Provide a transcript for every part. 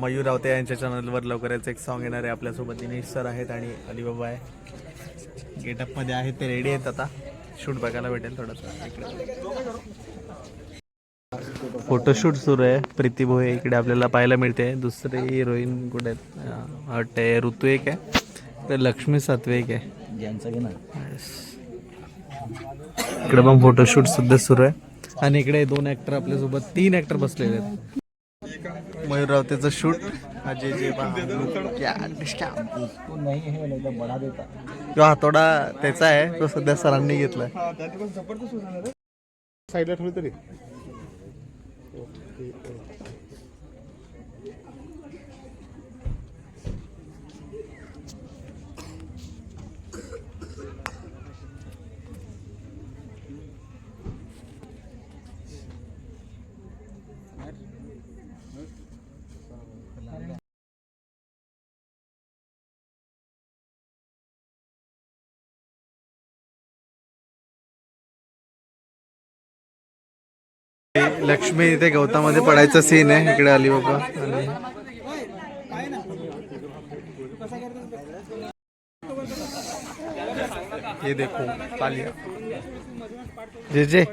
मयूर रावते यांच्या चॅनलवर लवकरच एक सॉन्ग येणार आहे. आपल्यासोबत दिनेश सर आहेत आणि अलिबाबा आहे. गेटअपमध्ये आहेत ते रेडी आहेत आता. शूट बघायला भेटेल थोडंसं. इकडे. फोटोशूट सुरू आहे. प्रीती भोये इकडे आपल्याला पाहायला मिळते. दुसरी हिरोईन कुठे आहेत? वाटते ऋतू एक आहे. इकडे लक्ष्मी सातवे एक आहे. ज्यांचं इकडे पण फोटोशूट सुद्धा सुरू आहे. आणि इकडे दोन ऍक्टर आपल्यासोबत तीन ऍक्टर बसलेले आहेत. मयूर रावतेचं शूट. अजय जे है जो हातोडा त्याचा आहे तो सध्या सरांनी घेतलाय. साईडला ठेवलं तरी. लक्ष्मी इथे गवतामध्ये पडायचा सीन आहे. इकडे आली बाबा. आणि ये देखो कालिया जे जे.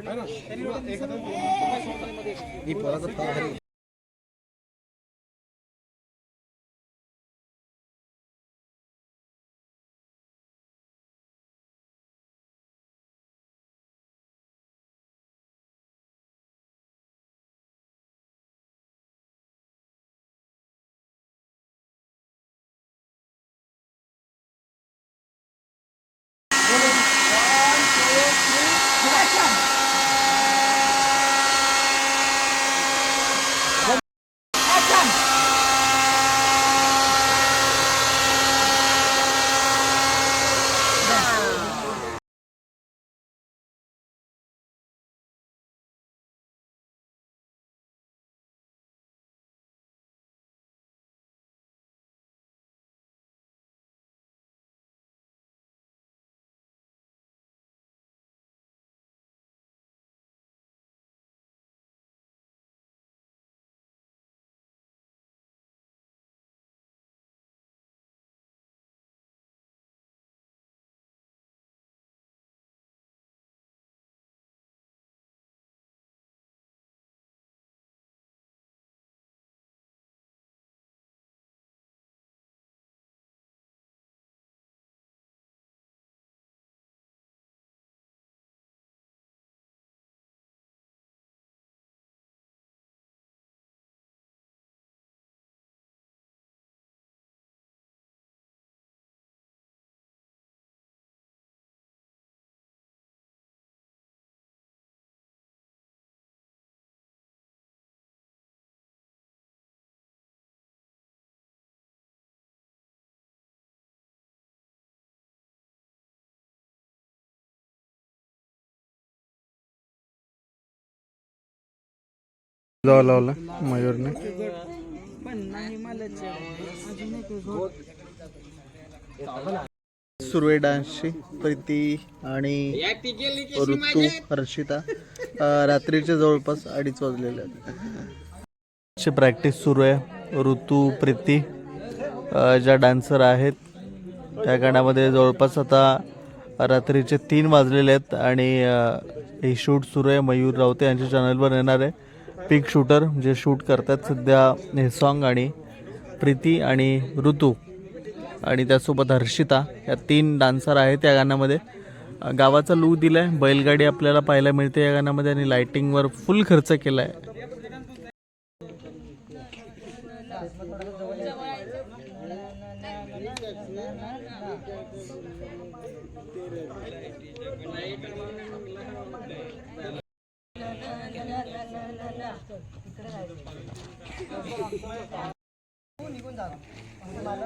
जावं लावला मयूरने. सुरवे डान्सची प्रीती आणि ऋतू हर्षिता अं, रात्रीचे जवळपास अडीच वाजलेले आहेत. प्रॅक्टिस सुरू आहे. ऋतू प्रीती ज्या डान्सर आहेत त्या गाण्यामध्ये जवळपास आता रात्रीचे तीन वाजलेले आहेत आणि हे शूट सुरू आहे. मयूर रावते यांच्या चॅनलवर येणार आहे. पिक शूटर जे शूट करतात सध्या हे सॉन्ग आणि प्रीती आणि ऋतू आणि त्यासोबत हर्षिता या तीन डान्सर आहेत या गाण्यामध्ये. गावाचा लू दिला आहे बैलगाडी आपल्याला पाहायला मिळते या गाण्यामध्ये आणि लायटिंगवर फुल खर्च केला आहे निघून जा मला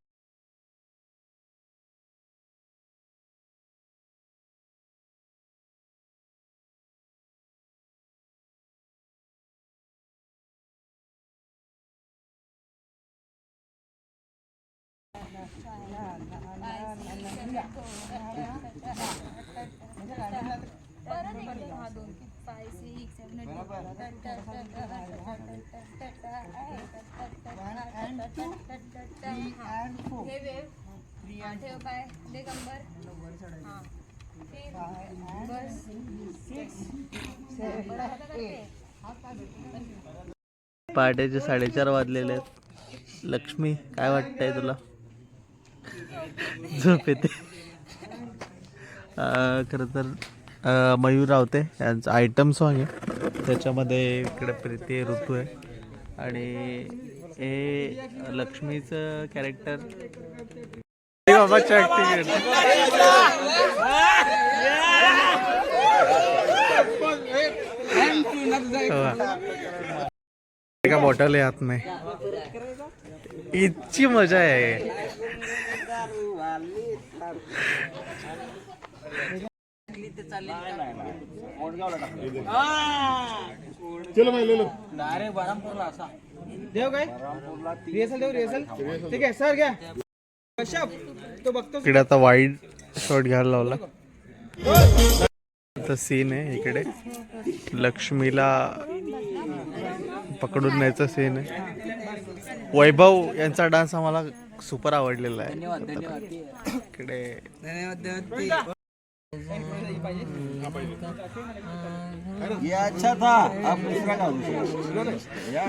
परत हा दोन फाय सिक्स सेवन हे वेव ठेव पाय दे कंबर बस पहाटेचे साडेचार वाजलेले आहेत. लक्ष्मी काय वाटतंय तुला? झोप येते. खरं तर मयूर रावते यांचं आयटम सॉन्ग आहे. त्याच्यामध्ये इकडे प्रीती ऋतू आहे. आणि हे लक्ष्मीचं कॅरेक्टर एका बॉटल आहे आत नाही इतकी मजा आहे. डायरेक्ट बरामपूरला असा. देव काय? रिहर्सल देव रिहर्सल ठीक आहे सर घ्या. कश्यप तो बघतो. इकडे आता वाईड शॉट घ्यायला लावला. आता सीन आहे इकडे. लक्ष्मीला पकडून न्यायचा सीन आहे. वैभव यांचा डान्स आम्हाला सुपर आवडलेला आहे. धन्यवाद धन्यवाद. इकडे. धन्यवाद धन्यवाद. ये अच्छा था अब दूसरा का या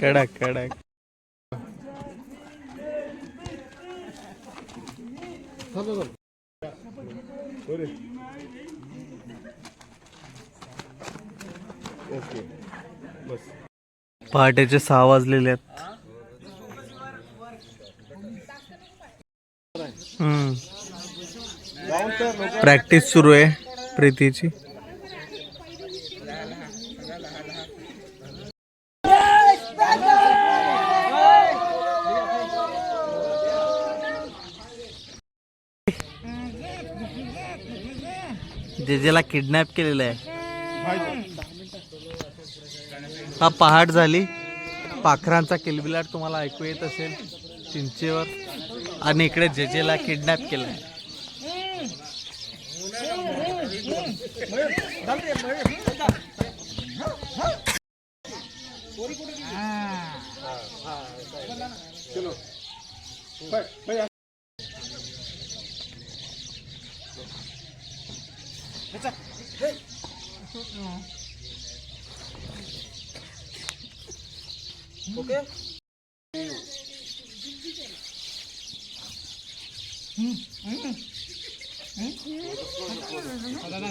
कडक कडक. पहाटेचे सहा वाजलेले आहेत. हम्म. प्रॅक्टिस सुरू आहे प्रीतीची. जे ज्याला किडनॅप केलेलं आहे. हा पहाट झाली. पाखरांचा किलबिलाट तुम्हाला ऐकू येत असेल. चिंचेवर. आणि इकडे जे जेला किडनॅप केलं ఓకే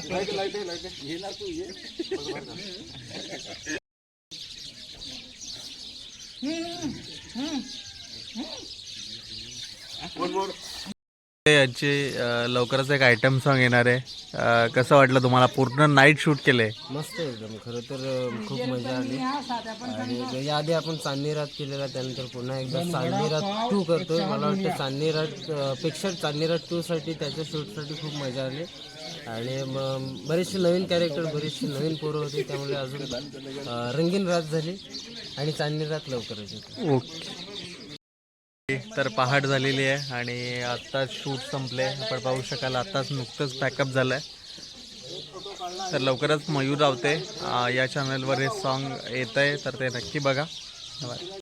లైట్ లైట్ లైట్ ఏ నాకు ఏ यांची लवकरच एक आयटम सॉन्ग येणार आहे. कसं वाटलं तुम्हाला? पूर्ण नाईट शूट केलंय मस्त एकदम. खरं तर खूप मजा आली. आणि याआधी आपण चांदणी रात केलेला त्यानंतर पुन्हा एकदा चांदणी रात टू करतोय. मला वाटतं चांदणी रात पेक्षा चांदणी रात टू साठी त्याच्या शूटसाठी खूप मजा आली. आणि मग बरेचसे नवीन कॅरेक्टर बरेचसे नवीन पोरं होते. त्यामुळे अजून रंगीन रात झाली. आणि चांदणी रात लवकरच ओके. तर पहाट झालेली आहे आणि आत्ताच शूट संपले. आपण पाहू शकाल आत्ताच नुकतंच पॅकअप झालं आहे तर लवकरच मयूर रावते या चॅनलवर हे सॉन्ग येत आहे तर ते नक्की बघा.